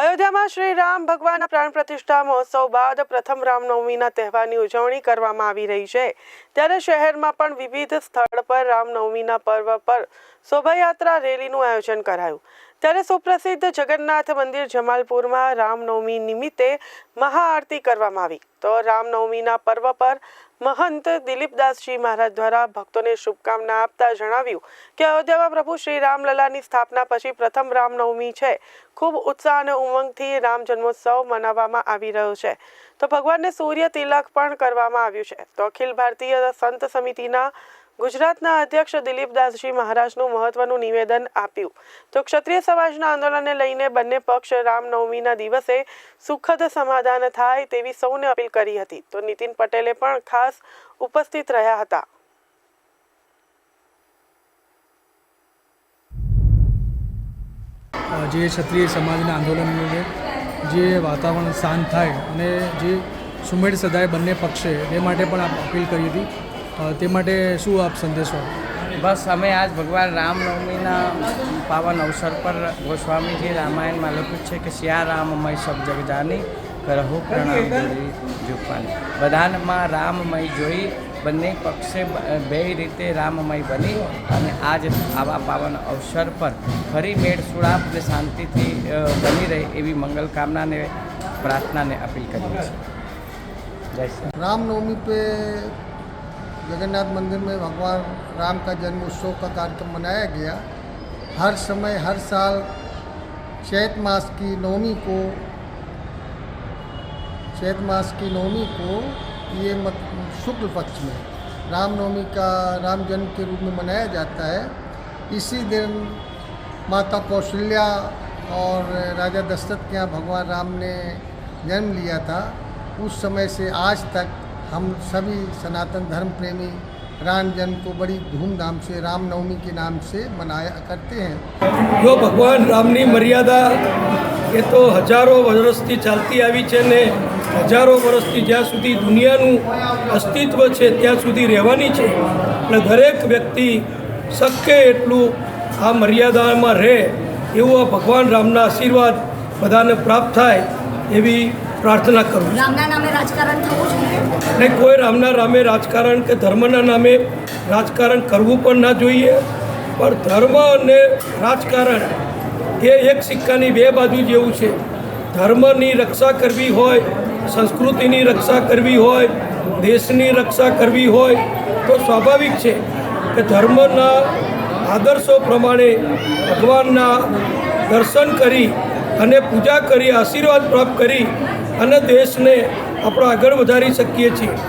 અયોધ્યામાં શ્રી રામ ભગવાનના પ્રાણ પ્રતિષ્ઠા મહોત્સવ બાદ પ્રથમ રામનવમીના તહેવારની ઉજવણી કરવામાં આવી રહી છે. ત્યારે શહેરમાં પણ વિવિધ સ્થળ પર રામનવમીના પર્વ પર શોભાયાત્રા રેલીનું આયોજન કરાયું. ત્યારે સુપ્રસિદ્ધ જગન્નાથ મંદિર જમાલપુરમાં રામનવમી નિમિત્તે મહાઆરતી કરવામાં આવી. તો રામનવમીના પર્વ પર મહંત દિલીપદાસજી મહારાજ દ્વારા ભક્તોને શુભકામના આપતા જણાવ્યું કે અયોધ્યામાં પ્રભુ શ્રી રામલલાની સ્થાપના પછી પ્રથમ રામનવમી છે. ખૂબ ઉત્સાહ અને ઉમંગથી રામ જન્મોત્સવ મનાવવામાં આવી રહ્યો છે. તો ભગવાનને સૂર્ય તિલક પણ કરવામાં આવ્યું છે. તો અખિલ ભારતીય સંત સમિતિના ગુજરાતના અધ્યક્ષ દિલીપદાસજી મહારાજનું મહત્વનું નિવેદન આપ્યું. તો ક્ષત્રિય સમાજના આંદોલનને લઈને બંને પક્ષ રામનવમીના દિવસે સુખદ સમાધાન થાય તેવી સૌને અપીલ કરી હતી. તો નીતિન પટેલે પણ ખાસ ઉપસ્થિત રહ્યા હતા. જે ક્ષત્રિય સમાજના આંદોલનનું જે વાતાવરણ શાંત થાય અને જે સુમેળ સદાય બંને પક્ષે, એ માટે પણ અપીલ કરી હતી. તે માટે શું આપ સંદેશો બસ અમે આજ ભગવાન રામનવમીના પાવન અવસર પર ગોસ્વામીજી રામાયણમાં લખ્યું છે કે શ્યા રામમય શબ્દ જાની રહો પ્રણામ જોપાની. બધામાં રામમય જોઈ બંને પક્ષે બે રીતે રામમય બની અને આજ આવા પાવન અવસર પર ફરી મેળ સુડાપ અને શાંતિથી બની રહે એવી મંગલ કામનાને પ્રાર્થનાને અપીલ કરી છે જય શ્રી રામનવમી પે जगन्नाथ मंदिर में भगवान राम का जन्म उत्सव का कार्यक्रम मनाया गया। हर समय, हर साल चैत मास की नवमी को, चैत मास की नवमी को ये शुक्ल पक्ष में रामनवमी का, राम जन्म के रूप में मनाया जाता है। इसी दिन माता कौशल्या और राजा दशरथ के यहाँ भगवान राम ने जन्म लिया था। उस समय से आज तक हम सभी सनातन धर्म प्रेमी राम जन्म को बड़ी धूमधाम से रामनवमी के नाम से मनाया करते हैं જો ભગવાન રામની મર્યાદા એ તો હજારો વર્ષથી ચાલતી આવી છે ને હજારો વર્ષથી જ્યાં સુધી દુનિયાનું અસ્તિત્વ છે ત્યાં સુધી રહેવાની છે એટલે દરેક વ્યક્તિ શક્ય એટલું આ મર્યાદામાં રહે એવું આ ભગવાન રામના આશીર્વાદ બધાને પ્રાપ્ત થાય એવી પ્રાર્થના કરું રામના નામે રાજકારણ થવું જોઈએ? ને કોઈ રામના નામે રાજકારણ કે ધર્મના નામે રાજકારણ કરવું પણ ના જોઈએ પણ ધર્મ અને રાજકારણ એ એક સિક્કાની બે બાજુ જેવું છે. ધર્મની રક્ષા કરવી હોય સંસ્કૃતિની રક્ષા કરવી હોય દેશની રક્ષા કરવી હોય તો સ્વાભાવિક છે કે ધર્મના આદર્શો પ્રમાણે ભગવાનના દર્શન કરી અને પૂજા કરી આશીર્વાદ પ્રાપ્ત કરી અને દેશને આપણે આગળ વધારી શકીએ છીએ.